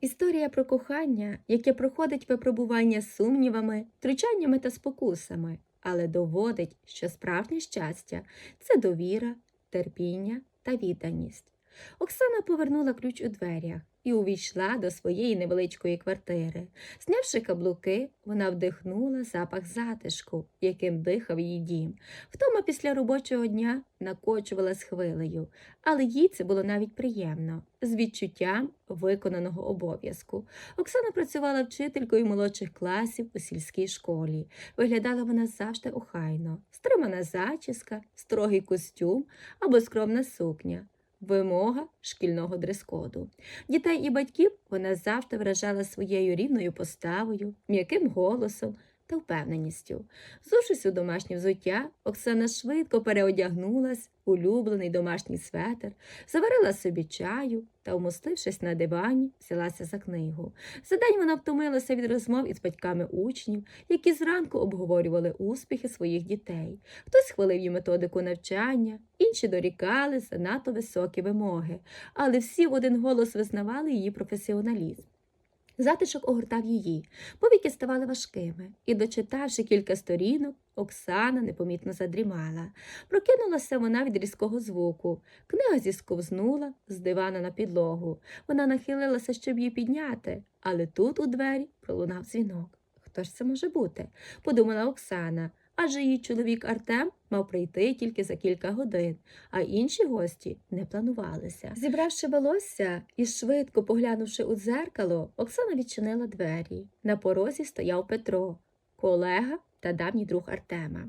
Історія про кохання, яке проходить випробування сумнівами, втручаннями та спокусами, але доводить, що справжнє щастя це довіра, терпіння та відданість. Оксана повернула ключ у дверях і увійшла до своєї невеличкої квартири. Знявши каблуки, вона вдихнула запах затишку, яким дихав її дім. Втома після робочого дня накочувалась хвилею, але їй це було навіть приємно, з відчуттям виконаного обов'язку. Оксана працювала вчителькою молодших класів у сільській школі. Виглядала вона завжди охайно, стримана зачіска, строгий костюм або скромна сукня. Вимога шкільного дрес-коду. Дітей і батьків вона завжди вражала своєю рівною поставою, м'яким голосом та впевненістю. Зувшись у домашнє взуття, Оксана швидко переодягнулась у улюблений домашній светр, заварила собі чаю та, вмостившись на дивані, взялася за книгу. За день вона втомилася від розмов із батьками учнів, які зранку обговорювали успіхи своїх дітей. Хтось хвалив її методику навчання, інші дорікали за надто високі вимоги, але всі в один голос визнавали її професіоналізм. Затишок огортав її, повіки ставали важкими, і, дочитавши кілька сторінок, Оксана непомітно задрімала. Прокинулася вона від різкого звуку. Книга зісковзнула з дивана на підлогу. Вона нахилилася, щоб її підняти, але тут у двері пролунав дзвінок. Хто ж це може бути? подумала Оксана. Адже її чоловік Артем мав прийти тільки за кілька годин, а інші гості не планувалися. Зібравши волосся і швидко поглянувши у дзеркало, Оксана відчинила двері. На порозі стояв Петро, колега та давній друг Артема.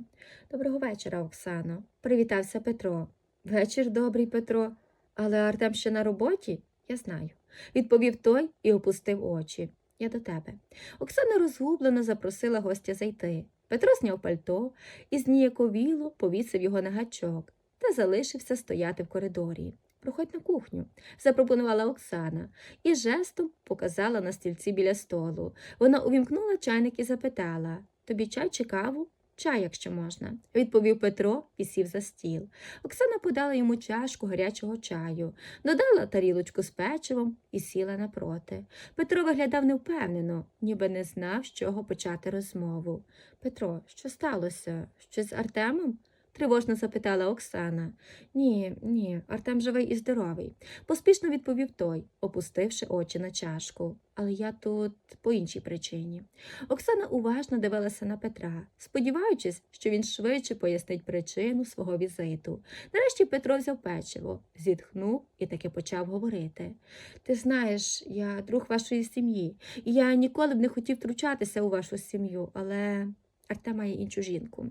Доброго вечора, Оксано, привітався Петро. Вечір добрий, Петро. Але Артем ще на роботі? Я знаю, відповів той і опустив очі. Я до тебе. Оксана розгублено запросила гостя зайти. Петро зняв пальто і зніяковіло повісив його на гачок та залишився стояти в коридорі. Проходь на кухню, запропонувала Оксана і жестом показала на стільці біля столу. Вона увімкнула чайник і запитала Тобі чай чи каву? Чай, якщо можна, відповів Петро і сів за стіл. Оксана подала йому чашку гарячого чаю, додала тарілочку з печивом і сіла напроти. Петро виглядав невпевнено, ніби не знав, з чого почати розмову. Петро, що сталося? Що з Артемом? Тривожно запитала Оксана. Ні, ні, Артем живий і здоровий, поспішно відповів той, опустивши очі на чашку. Але я тут по іншій причині. Оксана уважно дивилася на Петра, сподіваючись, що він швидше пояснить причину свого візиту. Нарешті Петро взяв печиво, зітхнув і таки почав говорити. Ти знаєш, я друг вашої сім'ї, і я ніколи б не хотів втручатися у вашу сім'ю, але Артем має іншу жінку.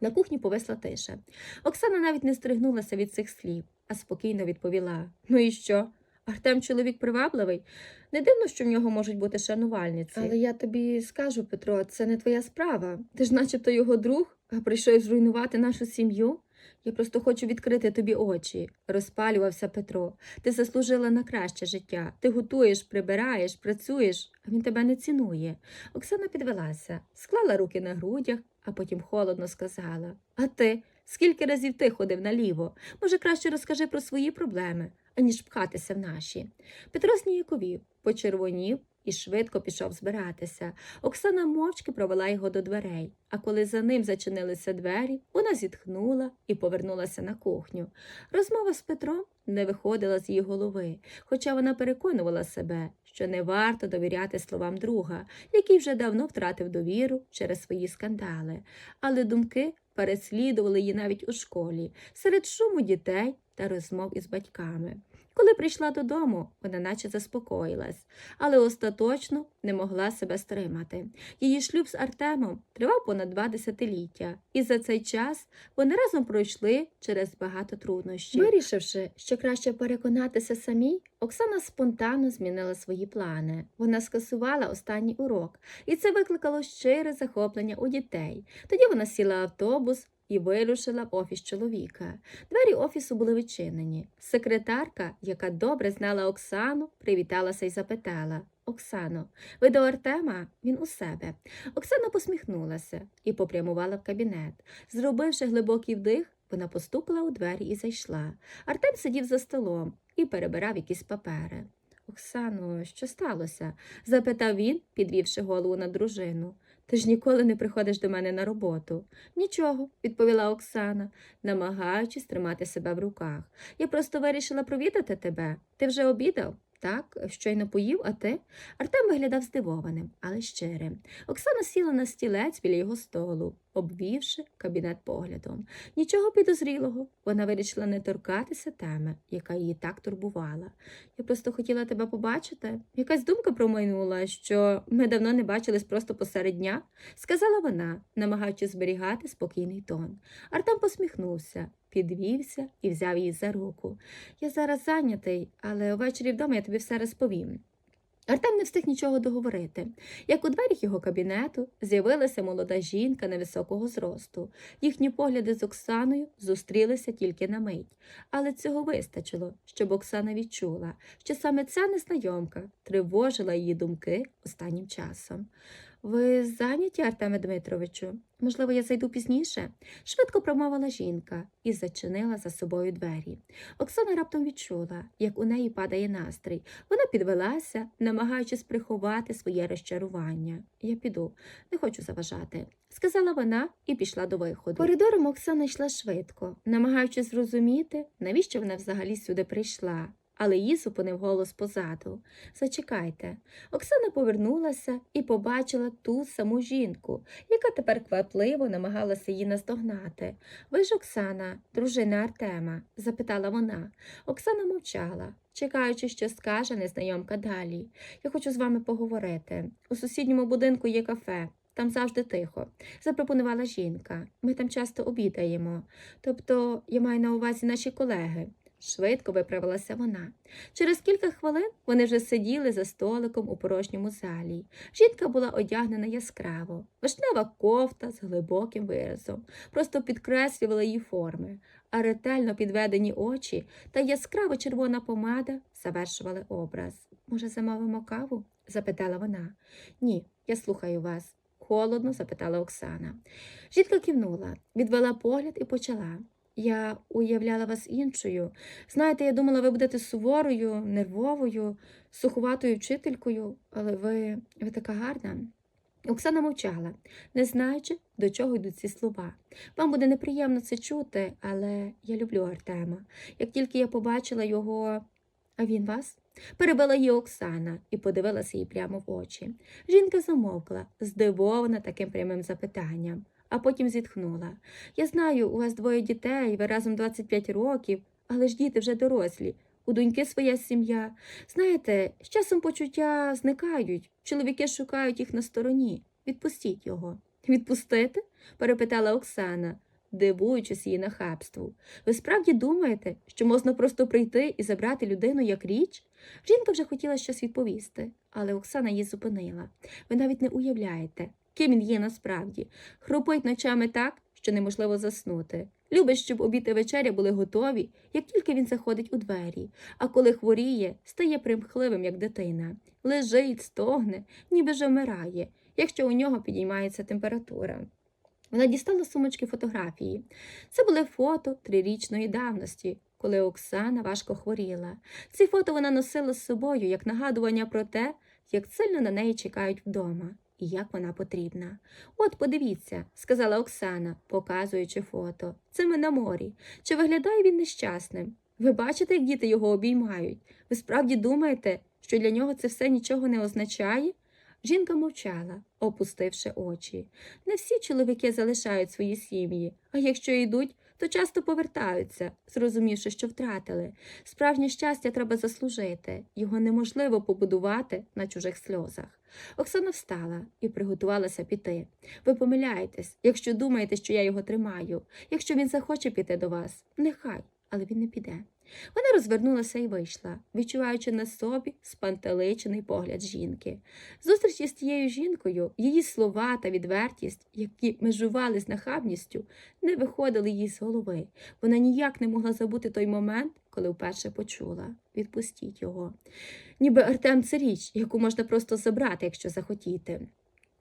На кухні повисла тиша. Оксана навіть не стригнулася від цих слів, а спокійно відповіла Ну і що? Артем чоловік привабливий. Не дивно, що в нього можуть бути шанувальниці. Але я тобі скажу, Петро, це не твоя справа. Ти ж начебто його друг, а прийшов зруйнувати нашу сім'ю. Я просто хочу відкрити тобі очі, розпалювався Петро. Ти заслужила на краще життя. Ти готуєш, прибираєш, працюєш, а він тебе не цінує. Оксана підвелася, склала руки на грудях, а потім холодно сказала А ти? Скільки разів ти ходив наліво? Може, краще розкажи про свої проблеми, аніж пхатися в наші. Петро зніяковів, почервонів і швидко пішов збиратися. Оксана мовчки провела його до дверей, а коли за ним зачинилися двері, вона зітхнула і повернулася на кухню. Розмова з Петром не виходила з її голови, хоча вона переконувала себе, що не варто довіряти словам друга, який вже давно втратив довіру через свої скандали. Але думки переслідували її навіть у школі, серед шуму дітей та розмов із батьками. Коли прийшла додому, вона наче заспокоїлась, але остаточно не могла себе стримати. Її шлюб з Артемом тривав понад два десятиліття, і за цей час вони разом пройшли через багато труднощів. Вирішивши, що краще переконатися самій, Оксана спонтанно змінила свої плани. Вона скасувала останній урок, і це викликало щире захоплення у дітей. Тоді вона сіла автобус і вирушила в офіс чоловіка. Двері офісу були відчинені. Секретарка, яка добре знала Оксану, привіталася і запитала Оксано, ви до Артема? Він у себе. Оксана посміхнулася і попрямувала в кабінет. Зробивши глибокий вдих, вона постукала у двері і зайшла. Артем сидів за столом і перебирав якісь папери. Оксано, що сталося? запитав він, підвівши голову на дружину. Ти ж ніколи не приходиш до мене на роботу. Нічого, відповіла Оксана, намагаючись тримати себе в руках. Я просто вирішила провідати тебе. Ти вже обідав? Так, щойно поїв, а ти? Артем виглядав здивованим, але щирим. Оксана сіла на стілець біля його столу, обвівши кабінет поглядом. Нічого підозрілого. Вона вирішила не торкатися теми, яка її так турбувала. Я просто хотіла тебе побачити. Якась думка промайнула, що ми давно не бачились просто посеред дня, сказала вона, намагаючись зберігати спокійний тон. Артем посміхнувся, підвівся і взяв її за руку. Я зараз зайнятий, але ввечері вдома я тобі все розповім. Артем не встиг нічого договорити. Як у дверях його кабінету з'явилася молода жінка невисокого зросту. Їхні погляди з Оксаною зустрілися тільки на мить, але цього вистачило, щоб Оксана відчула, що саме ця незнайомка тривожила її думки останнім часом. Ви зайняті, Артеме Дмитровичу? Можливо, я зайду пізніше? швидко промовила жінка і зачинила за собою двері. Оксана раптом відчула, як у неї падає настрій. Вона підвелася, намагаючись приховати своє розчарування. Я піду, не хочу заважати, сказала вона і пішла до виходу. Коридором Оксана йшла швидко, намагаючись зрозуміти, навіщо вона взагалі сюди прийшла. Але її зупинив голос позаду. Зачекайте. Оксана повернулася і побачила ту саму жінку, яка тепер квапливо намагалася її наздогнати. Ви ж Оксана, дружина Артема? запитала вона. Оксана мовчала, чекаючи, що скаже незнайомка далі. Я хочу з вами поговорити. У сусідньому будинку є кафе. Там завжди тихо, запропонувала жінка. Ми там часто обідаємо. Тобто, я маю на увазі наші колеги. Швидко виправилася вона. Через кілька хвилин вони вже сиділи за столиком у порожньому залі. Жінка була одягнена яскраво, вишнева кофта з глибоким виразом, просто підкреслювала її форми, а ретельно підведені очі та яскраво червона помада завершували образ. Може, замовимо каву? запитала вона. Ні, я слухаю вас. Холодно запитала Оксана. Жінка кивнула, відвела погляд і почала. Я уявляла вас іншою. Знаєте, я думала, ви будете суворою, нервовою, суховатою вчителькою, але ви, ви така гарна. Оксана мовчала, не знаючи, до чого йдуть ці слова. Вам буде неприємно це чути, але я люблю Артема. Як тільки я побачила його, а він вас? Перебила її Оксана і подивилася їй прямо в очі. Жінка замовкла, здивована таким прямим запитанням а потім зітхнула. Я знаю, у вас двоє дітей, ви разом 25 років, але ж діти вже дорослі, у доньки своя сім'я. Знаєте, з часом почуття зникають, чоловіки шукають їх на стороні. Відпустіть його. Відпустити? перепитала Оксана, дивуючись її нахабству. Ви справді думаєте, що можна просто прийти і забрати людину як річ? Жінка вже хотіла щось відповісти, але Оксана її зупинила. Ви навіть не уявляєте, ким він є насправді. Хропить ночами так, що неможливо заснути. Любить, щоб обід і вечеря були готові, як тільки він заходить у двері, а коли хворіє, стає примхливим, як дитина. Лежить, стогне, ніби ж вмирає, якщо у нього підіймається температура. Вона дістала сумочки фотографії. Це були фото трирічної давності, коли Оксана важко хворіла. Ці фото вона носила з собою як нагадування про те, як сильно на неї чекають вдома і як вона потрібна. От подивіться, сказала Оксана, показуючи фото. Це ми на морі. Чи виглядає він нещасним? Ви бачите, як діти його обіймають? Ви справді думаєте, що для нього це все нічого не означає? Жінка мовчала, опустивши очі. Не всі чоловіки залишають свої сім'ї, а якщо йдуть, то часто повертаються, зрозумівши, що втратили. Справжнє щастя треба заслужити, його неможливо побудувати на чужих сльозах. Оксана встала і приготувалася піти. Ви помиляєтесь, якщо думаєте, що я його тримаю. Якщо він захоче піти до вас, нехай, але він не піде. Вона розвернулася і вийшла, відчуваючи на собі спантеличений погляд жінки. Зустрічі з тією жінкою, її слова та відвертість, які межували з нахабністю, не виходили їй з голови. Вона ніяк не могла забути той момент, коли вперше почула відпустіть його. Ніби Артем це річ, яку можна просто забрати, якщо захотіти.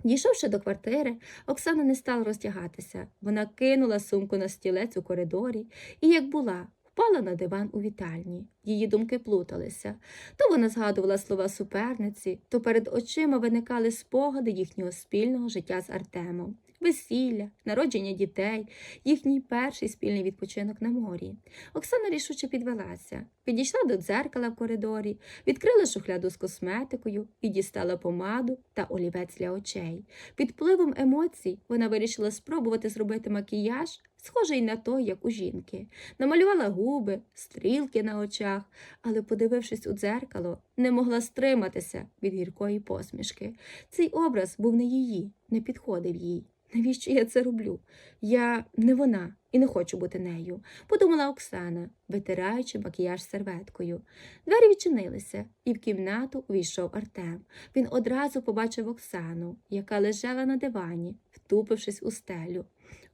Дійшовши до квартири, Оксана не стала роздягатися. Вона кинула сумку на стілець у коридорі і, як була, впала на диван у вітальні. Її думки плуталися. То вона згадувала слова суперниці, то перед очима виникали спогади їхнього спільного життя з Артемом. Весілля, народження дітей, їхній перший спільний відпочинок на морі. Оксана рішуче підвелася, підійшла до дзеркала в коридорі, відкрила шухляду з косметикою і дістала помаду та олівець для очей. Під впливом емоцій вона вирішила спробувати зробити макіяж, схожий на той, як у жінки. Намалювала губи, стрілки на очах, але, подивившись у дзеркало, не могла стриматися від гіркої посмішки. Цей образ був не її, не підходив їй. Навіщо я це роблю? Я не вона і не хочу бути нею, подумала Оксана, витираючи макіяж серветкою. Двері відчинилися, і в кімнату увійшов Артем. Він одразу побачив Оксану, яка лежала на дивані, втупившись у стелю.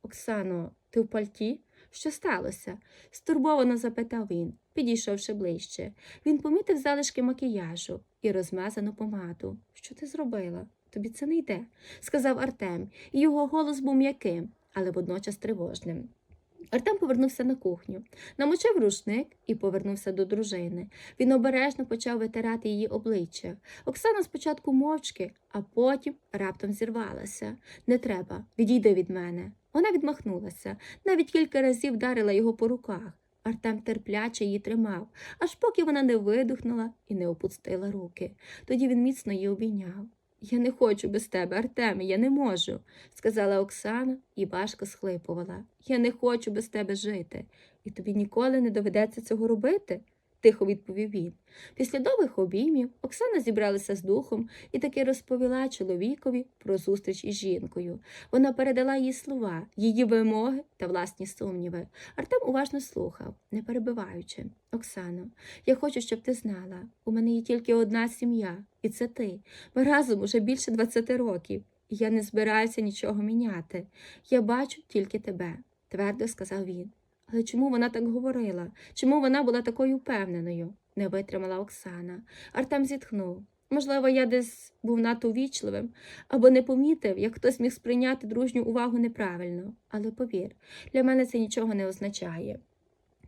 Оксано, ти в пальті? Що сталося? стурбовано запитав він, підійшовши ближче. Він помітив залишки макіяжу і розмазану помаду. Що ти зробила? Тобі це не йде, сказав Артем, і його голос був м'яким, але водночас тривожним. Артем повернувся на кухню, намочив рушник і повернувся до дружини. Він обережно почав витирати її обличчя. Оксана спочатку мовчки, а потім раптом зірвалася. Не треба, відійди від мене. Вона відмахнулася, навіть кілька разів вдарила його по руках. Артем терпляче її тримав, аж поки вона не видухнула і не опустила руки. Тоді він міцно її обійняв. Я не хочу без тебе, Артеме, я не можу, сказала Оксана і важко схлипувала. Я не хочу без тебе жити, і тобі ніколи не доведеться цього робити, тихо відповів він. Після довгих обіймів Оксана зібралася з духом і таки розповіла чоловікові про зустріч із жінкою. Вона передала їй слова, її вимоги та власні сумніви. Артем уважно слухав, не перебиваючи. Оксано, я хочу, щоб ти знала, у мене є тільки одна сім'я, і це ти. Ми разом уже більше 20 років, і я не збираюся нічого міняти. Я бачу тільки тебе, твердо сказав він. Але чому вона так говорила? Чому вона була такою впевненою? не витримала Оксана. Артем зітхнув. Можливо, я десь був надто ввічливим або не помітив, як хтось міг сприйняти дружню увагу неправильно. Але повір, для мене це нічого не означає.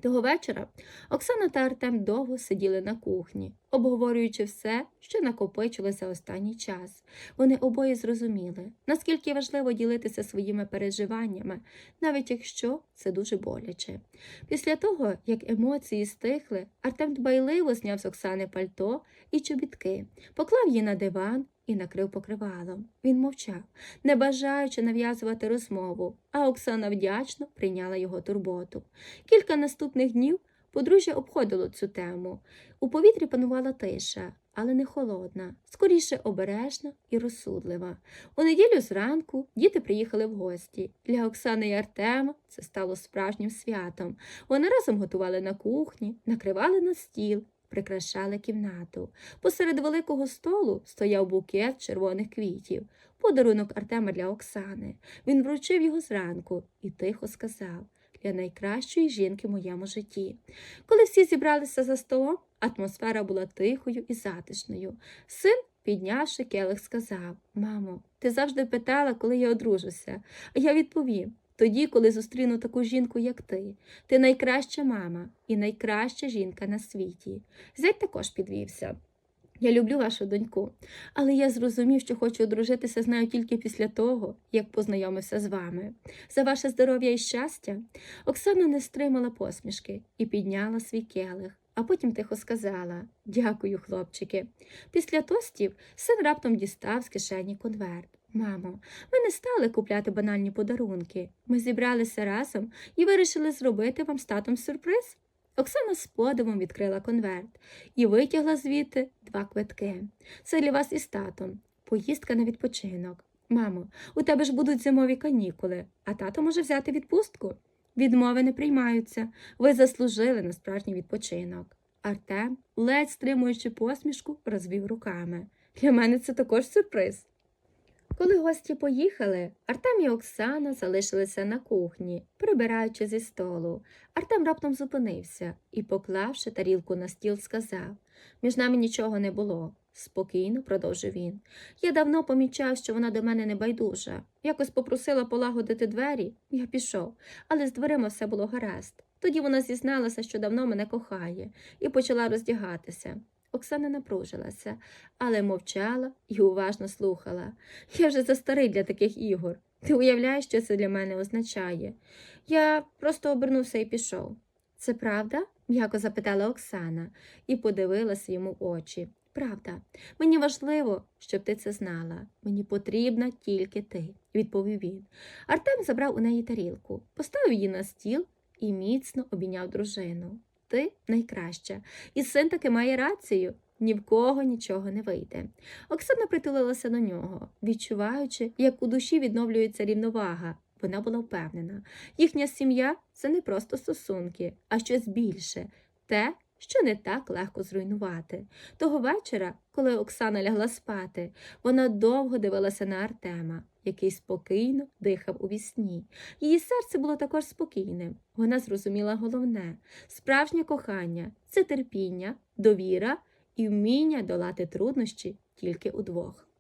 Того вечора Оксана та Артем довго сиділи на кухні, обговорюючи все, що накопичилося останній час. Вони обоє зрозуміли, наскільки важливо ділитися своїми переживаннями, навіть якщо це дуже боляче. Після того, як емоції стихли, Артем дбайливо зняв з Оксани пальто і чобітки, поклав її на диван і накрив покривалом. Він мовчав, не бажаючи нав'язувати розмову, а Оксана вдячно прийняла його турботу. Кілька наступних днів подружжя обходило цю тему. У повітрі панувала тиша, але не холодна, скоріше обережна і розсудлива. У неділю зранку діти приїхали в гості. Для Оксани і Артема це стало справжнім святом. Вони разом готували на кухні, накривали на стіл, прикрашали кімнату. Посеред великого столу стояв букет червоних квітів, подарунок Артема для Оксани. Він вручив його зранку і тихо сказав для найкращої жінки в моєму житті. Коли всі зібралися за столом, атмосфера була тихою і затишною. Син, піднявши келих, сказав Мамо, ти завжди питала, коли я одружуся. А я відповім тоді, коли зустріну таку жінку, як ти. Ти найкраща мама і найкраща жінка на світі. Зять також підвівся. Я люблю вашу доньку, але я зрозумів, що хочу одружитися з нею тільки після того, як познайомився з вами. За ваше здоров'я і щастя. Оксана не стримала посмішки і підняла свій келих, а потім тихо сказала Дякую, хлопчики. Після тостів син раптом дістав з кишені конверт. Мамо, ми не стали купляти банальні подарунки. Ми зібралися разом і вирішили зробити вам з татом сюрприз. Оксана з подивом відкрила конверт і витягла звідти два квитки. Це для вас із татом. Поїздка на відпочинок. Мамо, у тебе ж будуть зимові канікули, а тато може взяти відпустку. Відмови не приймаються. Ви заслужили на справжній відпочинок. Артем, ледь стримуючи посмішку, розвів руками. Для мене це також сюрприз. Коли гості поїхали, Артем і Оксана залишилися на кухні, прибираючи зі столу. Артем раптом зупинився і, поклавши тарілку на стіл, сказав Між нами нічого не було. Спокійно продовжив він. Я давно помічав, що вона до мене не байдужа. Якось попросила полагодити двері, я пішов, але з дверима все було гаразд. Тоді вона зізналася, що давно мене кохає, і почала роздягатися. Оксана напружилася, але мовчала і уважно слухала. Я вже застарий для таких ігор. Ти уявляєш, що це для мене означає? Я просто обернувся і пішов. Це правда? м'яко запитала Оксана і подивилася йому в очі. Правда, мені важливо, щоб ти це знала. Мені потрібна тільки ти, відповів він. Артем забрав у неї тарілку, поставив її на стіл і міцно обійняв дружину. Ти найкраща, і син таки має рацію. Ні в кого нічого не вийде. Оксана притулилася до нього, відчуваючи, як у душі відновлюється рівновага. Вона була впевнена. Їхня сім'я це не просто стосунки, а щось більше те, що не так легко зруйнувати. Того вечора, коли Оксана лягла спати, вона довго дивилася на Артема, який спокійно дихав у вісні. Її серце було також спокійним. Вона зрозуміла головне справжнє кохання це терпіння, довіра і вміння долати труднощі тільки удвох.